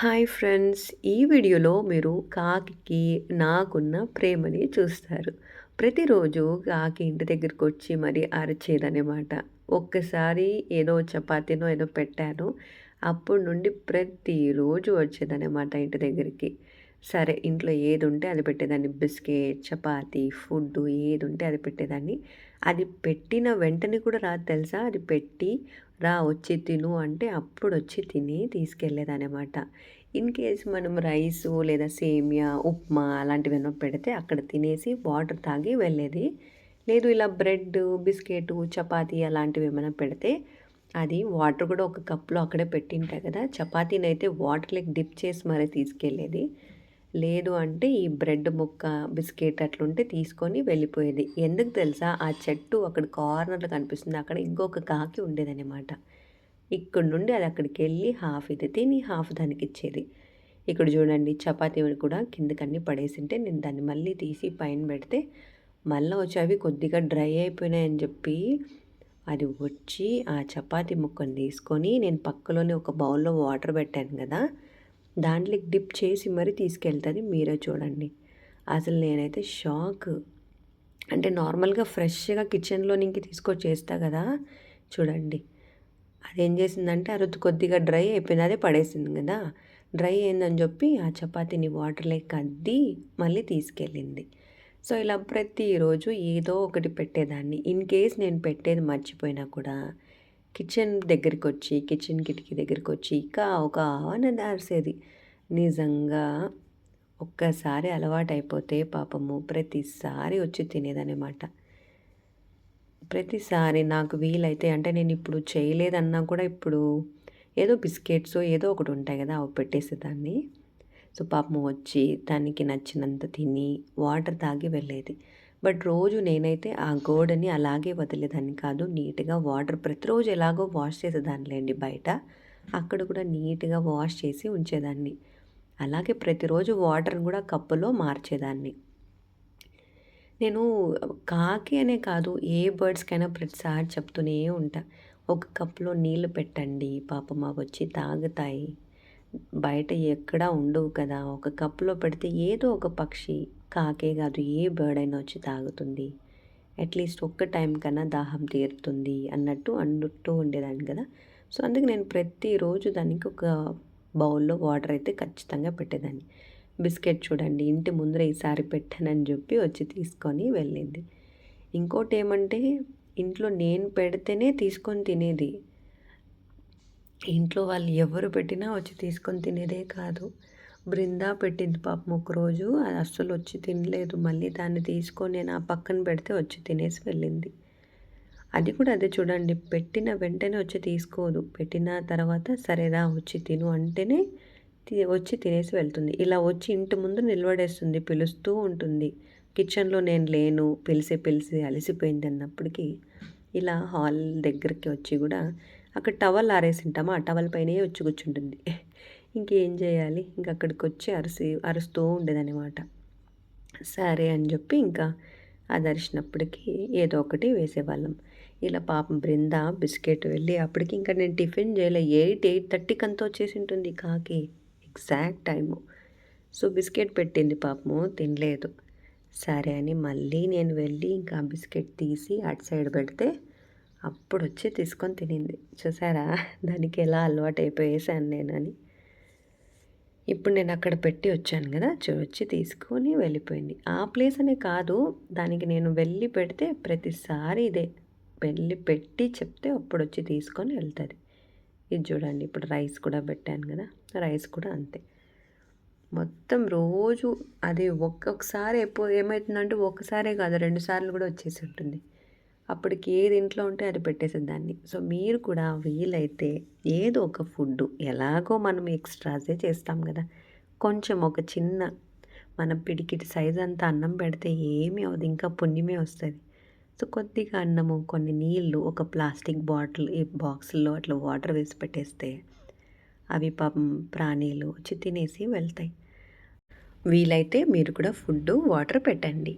Hi friends ఈ వీడియోలో మీరు కాకికి నాకున్న ప్రేమని చూస్తారు. ప్రతిరోజు కాకి ఇంటి దగ్గరికి వచ్చి మరి అరిచేదనమాట ఒక్కసారి ఏదో చపాతీనో ఏదో పెట్టాను. అప్పటి నుండి ప్రతిరోజు వచ్చేదనమాట ఇంటి దగ్గరికి. సరే ఇంట్లో ఏది ఉంటే అది పెట్టేదాన్ని. బిస్కెట్ చపాతి ఫుడ్ ఏది ఉంటే అది పెట్టేదాన్ని. అది పెట్టిన వెంటనే కూడా రాదు తెలుసా? అది పెట్టి రా వచ్చి తిను అంటే అప్పుడు వచ్చి తిని తీసుకెళ్ళేదనమాట ఇన్ కేస్ మనం రైస్ లేదా సేమియా ఉప్మా అలాంటివి ఏమో పెడితే అక్కడ తినేసి వాటర్ తాగి వెళ్ళేది. లేదు ఇలా బ్రెడ్ బిస్కెట్ చపాతీ అలాంటివి ఏమైనా పెడితే అది వాటర్ కూడా ఒక కప్లో అక్కడే పెట్టింటాయి కదా? చపాతీని అయితే వాటర్ లెక్ డిప్ చేసి మరీ తీసుకెళ్ళేది. లేదు అంటే ఈ బ్రెడ్ ముక్క బిస్కెట్ అట్లుంటే తీసుకొని వెళ్ళిపోయేది. ఎందుకు తెలుసా? ఆ చెట్టు అక్కడ కార్నర్లో కనిపిస్తుంది. అక్కడ ఇంకొక కాకి ఉండేదన్నమాట. ఇక్కడ నుండి అది అక్కడికి వెళ్ళి హాఫ్ ఇది తిని హాఫ్ దానికి ఇచ్చేది. ఇక్కడ చూడండి చపాతీ కూడా కిందకన్నీ పడేసింటే నేను దాన్ని మళ్ళీ తీసి పైన పెడితే మళ్ళీ వచ్చి అవి కొద్దిగా డ్రై అయిపోయినాయని చెప్పి అది వచ్చి ఆ చపాతీ ముక్కను తీసుకొని నేను పక్కలోనే ఒక బౌల్లో వాటర్ పెట్టాను కదా దాంట్లోకి డిప్ చేసి మరీ తీసుకెళ్తుంది మీరే చూడండి. అసలు నేనైతే షాక్. అంటే నార్మల్గా ఫ్రెష్గా కిచెన్లో నుంచి తీసుకొచ్చేస్తా కదా చూడండి. అదేం చేసిందంటే ఆ కొద్దిగా డ్రై అయిపోయింది అదే పడేసింది కదా. డ్రై అయిందని చెప్పి ఆ చపాతీని వాటర్లోకి అద్ది మళ్ళీ తీసుకెళ్ళింది. సో ఇలా ప్రతిరోజు ఏదో ఒకటి పెట్టేదాన్ని. ఇన్ కేస్ నేను పెట్టేది మర్చిపోయినా కూడా కిచెన్ దగ్గరికి వచ్చి కిచెన్ కిటికీ దగ్గరికి వచ్చి ఇంకా ఒక ఆనంద అరిసేది. నిజంగా ఒక్కసారి అలవాటైపోతే పాపము ప్రతిసారి వచ్చి తినేదనమాట ప్రతిసారి నాకు వీలైతే అంటే నేను ఇప్పుడు చేయలేదన్నా కూడా ఇప్పుడు ఏదో బిస్కెట్స్ ఏదో ఒకటి ఉంటాయి కదా అవి పెట్టేసేదాన్ని. సో పాపం వచ్చి దానికి నచ్చినంత తిని వాటర్ తాగి వెళ్ళేది. బట్ రోజు నేనైతే ఆ గోడని అలాగే వదిలేదాన్ని కాదు. నీట్గా వాటర్ ప్రతిరోజు ఎలాగో వాష్ చేసేదానిలేండి బయట. అక్కడ కూడా నీట్గా వాష్ చేసి ఉంచేదాన్ని. అలాగే ప్రతిరోజు వాటర్ని కూడా కప్పులో మార్చేదాన్ని. నేను కాకి అనే కాదు ఏ బర్డ్స్కైనా ప్రతిసారి చెప్తూనే ఉంటా. ఒక కప్లో నీళ్ళు పెట్టండి పాప మాకు వచ్చి తాగుతాయి. బయట ఎక్కడా ఉండవు కదా. ఒక కప్పులో పెడితే ఏదో ఒక పక్షి కాకే కాదు ఏ బర్డ్ అయినా వచ్చి తాగుతుంది. అట్లీస్ట్ ఒక్క టైం కన్నా దాహం తీరుతుంది అన్నట్టు అంటూ ఉండేదాన్ని కదా. సో అందుకే నేను ప్రతిరోజు దానికి ఒక బౌల్లో వాటర్ అయితే ఖచ్చితంగా పెట్టేదాన్ని. బిస్కెట్ చూడండి ఇంటి ముందర ఈసారి పెట్టానని చెప్పి వచ్చి తీసుకొని వెళ్ళింది. ఇంకోటి ఏమంటే ఇంట్లో నేను పెడితేనే తీసుకొని తినేది. ఇంట్లో వాళ్ళు ఎవరు పెట్టినా వచ్చి తీసుకొని తినేదే కాదు. బృందా పెట్టింది పాపం ఒకరోజు. అది అస్సలు వచ్చి తినలేదు. మళ్ళీ దాన్ని తీసుకొని నేను ఆ పక్కన పెడితే వచ్చి తినేసి వెళ్ళింది. అది కూడా అదే చూడండి. పెట్టిన వెంటనే వచ్చి తీసుకోదు. పెట్టిన తర్వాత సరేరా వచ్చి తిను అంటేనే వచ్చి తినేసి వెళ్తుంది. ఇలా వచ్చి ఇంటి ముందు నిలబడేస్తుంది. పిలుస్తూ ఉంటుంది. కిచెన్లో నేను లేను. పిలిసి పిలిచి అలసిపోయింది అన్నప్పటికీ ఇలా హాల్ దగ్గరికి వచ్చి కూడా అక్కడ టవల్ ఆరేసింటామా? ఆ టవల్ పైనే వచ్చి కూర్చుంటుంది. ఇంకేం చేయాలి? ఇంక అక్కడికి వచ్చి అరిసి అరుస్తూ ఉండేదన్నమాట. సరే అని చెప్పి ఇంకా అది అరిచినప్పటికీ ఏదో ఒకటి వేసేవాళ్ళం. ఇలా పాపం బృంద బిస్కెట్ వెళ్ళి అప్పటికి ఇంకా నేను టిఫిన్ చేయలే. ఎయిట్ ఎయిట్ థర్టీకి అంతా వచ్చేసి ఉంటుంది కాకి. Exact time. సో బిస్కెట్ పెట్టింది పాపము తినలేదు. సరే అని మళ్ళీ నేను వెళ్ళి ఇంకా బిస్కెట్ తీసి అటు సైడ్ పెడితే అప్పుడు వచ్చి తీసుకొని తినింది. చూసారా? దానికి ఎలా అలవాటు అయిపోయేసాను నేనని. ఇప్పుడు నేను అక్కడ పెట్టి వచ్చాను కదా వచ్చి తీసుకొని వెళ్ళిపోయింది. ఆ ప్లేస్ అనే కాదు దానికి నేను వెళ్ళి పెడితే ప్రతిసారి ఇదే. వెళ్ళి పెట్టి చెప్తే అప్పుడు వచ్చి తీసుకొని వెళ్తుంది. ఇది చూడండి ఇప్పుడు రైస్ కూడా పెట్టాను కదా రైస్ కూడా అంతే. మొత్తం రోజు అది ఒక్కొక్కసారి ఎప్పుడు ఏమవుతుందంటే ఒక్కసారే కాదు రెండు సార్లు కూడా వచ్చేసి ఉంటుంది. అప్పటికి ఏది ఇంట్లో ఉంటే అది పెట్టేసేదాన్ని. సో మీరు కూడా వీలైతే ఏదో ఒక ఫుడ్ ఎలాగో మనం ఎక్స్ట్రాసే చేస్తాం కదా. కొంచెం ఒక చిన్న మన పిడికిటి సైజ్ అంతా అన్నం పెడితే ఏమీ అవ్వదు ఇంకా పుణ్యమే వస్తుంది. సో కొద్దిగా అన్నము కొన్ని నీళ్ళు ఒక ప్లాస్టిక్ బాటిల్ ఈ బాక్స్లో అట్లా వాటర్ వేసి పెట్టేస్తే అవి పాపం ప్రాణీలు వచ్చి తినేసి వెళ్తాయి. వీలైతే మీరు కూడా ఫుడ్ వాటర్ పెట్టండి.